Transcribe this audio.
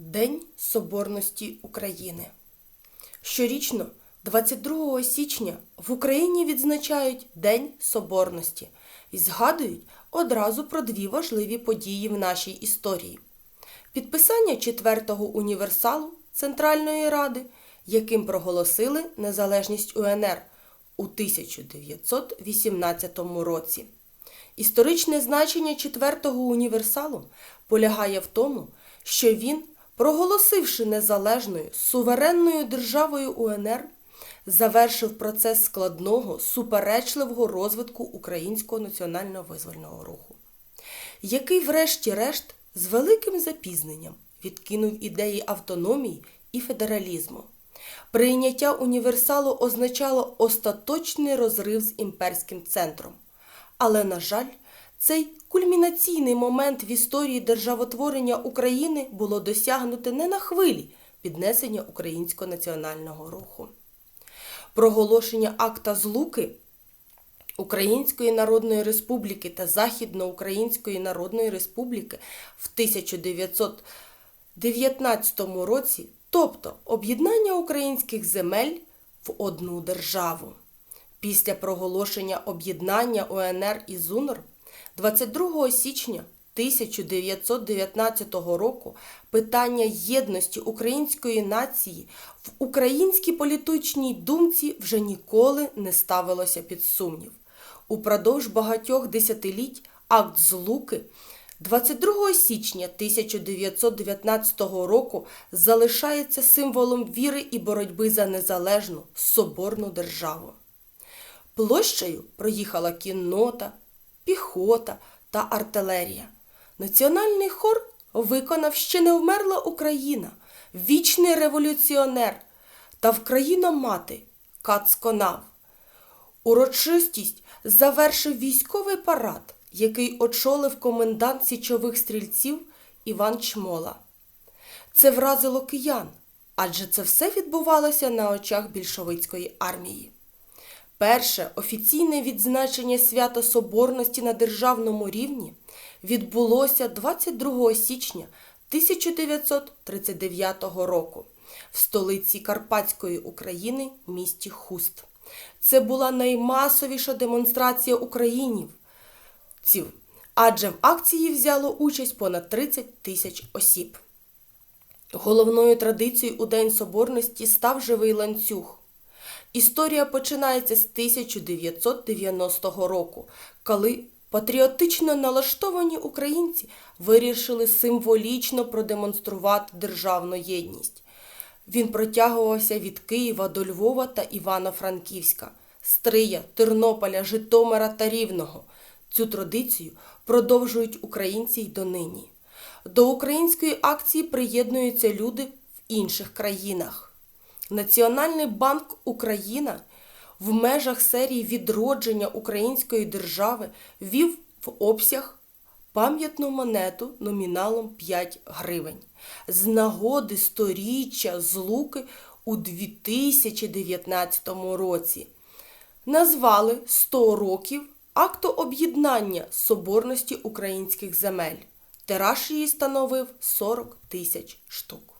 День Соборності України. Щорічно, 22 січня, в Україні відзначають День Соборності і згадують одразу про дві важливі події в нашій історії: підписання Четвертого універсалу Центральної Ради, яким проголосили незалежність УНР у 1918 році. Історичне значення Четвертого універсалу полягає в тому, що він, проголосивши незалежною суверенною державою УНР, завершив процес складного, суперечливого розвитку українського національно визвольного руху, який, врешті-решт, з великим запізненням відкинув ідеї автономії і федералізму. Прийняття універсалу означало остаточний розрив з імперським центром. Але, на жаль, цей кульмінаційний момент в історії державотворення України було досягнуте не на хвилі піднесення українського національного руху. Проголошення акта Злуки Української Народної Республіки та Західноукраїнської Народної Республіки в 1919 році, тобто об'єднання українських земель в одну державу. Після проголошення об'єднання УНР і ЗУНР 22 січня 1919 року питання єдності української нації в українській політичній думці вже ніколи не ставилося під сумнів. Упродовж багатьох десятиліть акт Злуки 22 січня 1919 року залишається символом віри і боротьби за незалежну соборну державу. Площею проїхала кіннота, піхота та артилерія. Національний хор виконав ще не вмерла Україна, вічний революціонер та Вкраїна мати Кацконав. Урочистість завершив військовий парад, який очолив комендант січових стрільців Іван Чмола. Це вразило киян, адже це все відбувалося на очах більшовицької армії. Перше офіційне відзначення свята Соборності на державному рівні відбулося 22 січня 1939 року в столиці Карпатської України місті Хуст. Це була наймасовіша демонстрація українців, адже в акції взяло участь понад 30 тисяч осіб. Головною традицією у День Соборності став живий ланцюг. Історія починається з 1990 року, коли патріотично налаштовані українці вирішили символічно продемонструвати державну єдність. Він протягувався від Києва до Львова та Івано-Франківська, Стрия, Тернополя, Житомира та Рівного. Цю традицію продовжують українці й донині. До української акції приєднуються люди в інших країнах. Національний банк Україна в межах серії відродження української держави вів в обсяг пам'ятну монету номіналом 5 гривень з нагоди сторіччя злуки у 2019 році. Назвали 100 років акту об'єднання соборності українських земель. Тираж її становив 40 тисяч штук.